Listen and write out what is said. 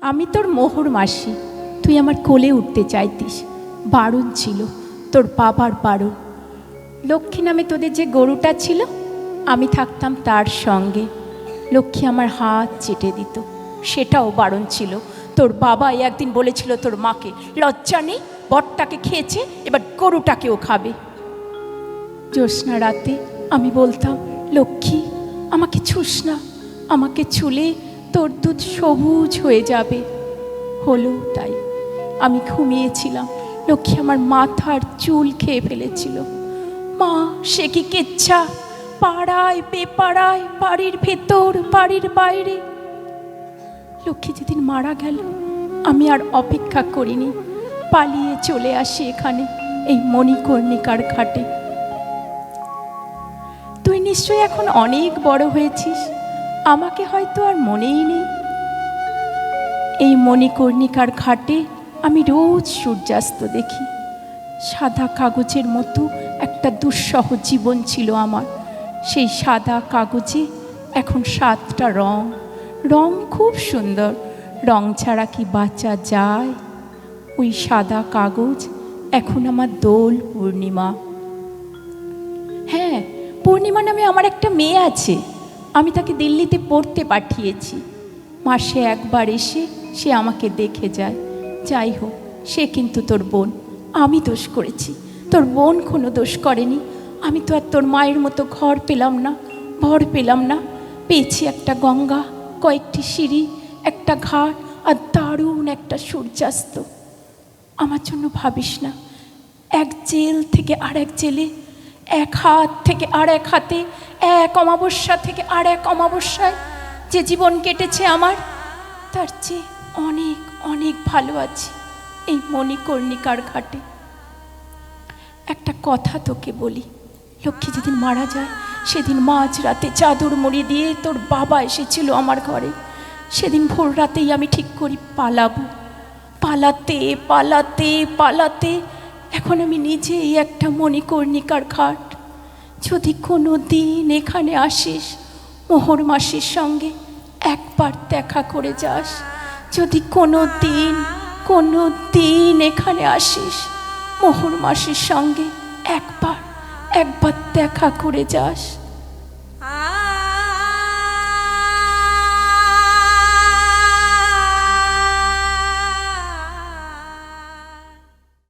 আমি তোর মোহর মাসি, তুই আমার কোলে উঠতে চাইতিস। বারণ ছিল তোর বাবার বারণ লক্ষ্মী নামে তোদের যে গরুটা ছিল, আমি থাকতাম তার সঙ্গে। লক্ষ্মী আমার হাত চেটে দিত, সেটাও বারণ ছিল। তোর বাবাই একদিন বলেছিল তোর মাকে, লজ্জা নেই বটটাকে খেয়েছে, এবার গরুটাকেও খাবে। জ্যোৎস্না রাতে আমি বলতাম, লক্ষ্মী, আমাকে ছুস না, আমাকে ছুলে তোর দুধ সবুজ হয়ে যাবে। হলো তাই আমি ঘুমিয়েছিলাম। লক্ষ্মী আমার মাথার চুল খেয়ে ফেলেছিল। মা, সে কি কেচ্ছা? পাড়ায়, বেপাড়ায়, বাড়ির ভেতর, বাড়ির বাইরে। লক্ষ্মী যেদিন মারা গেল, আমি আর অপেক্ষা করিনি। পালিয়ে চলে আসি এখানে, এই মণিকর্ণিকার ঘাটে। তুই নিশ্চয়ই এখন অনেক বড় হয়েছিস। আমাকে হয়তো আর মনেই নেই। এই মণিকর্ণিকার ঘাটে আমি রোজ সূর্যাস্ত দেখি। সাদা কাগজের মতো একটা দুঃসহ জীবন ছিল আমার। সেই সাদা কাগজে এখন সাতটা রং। রং খুব সুন্দর। রং ছাড়া কি বাঁচা যায়? ওই সাদা কাগজ এখন আমার দোল পূর্ণিমা। হ্যাঁ পূর্ণিমা নামে আমার একটা মেয়ে আছে। আমি তাকে দিল্লিতে পড়তে পাঠিয়েছি। মাসে একবার এসে সে আমাকে দেখে যায়। যাই হোক, সে কিন্তু তোর বোন। আমি দোষ করেছি। তোর বোন কোনো দোষ করেনি। আমি তো আর তোর মায়ের মতো ঘর পেলাম না, ভর পেলাম না। পেয়েছি একটা গঙ্গা, কয়েকটি সিঁড়ি, একটা ঘাট আর দারুণ একটা সূর্যাস্ত। আমার জন্য ভাবিস না, এক জেল থেকে আর এক জেলে এক হাত থেকে আর এক হাতে, এক অমাবস্যা থেকে আর এক অমাবস্যায় যে জীবন কেটেছে আমার, তার চেয়ে অনেক অনেক ভালো আছি এই মণিকর্ণিকার ঘাটে। একটা কথা তোকে বলি, লক্ষ্মী যেদিন মারা যায়, সেদিন মাঝ রাতে চাদর মুড়ি দিয়ে তোর বাবা এসেছিল আমার ঘরে। সেদিন ভোর রাতেই আমি ঠিক করি পালাবো। পালাতে পালাতে পালাতে এখন আমি নিজেই একটা মণিকর্ণিকার ঘাট যদি কোনো দিন এখানে আসিস, মোহর মাসির সঙ্গে একবার দেখা করে যাস। যদি কোনো দিন কোনো দিন এখানে আসিস, মোহর মাসির সঙ্গে একবার একবার দেখা করে যাস।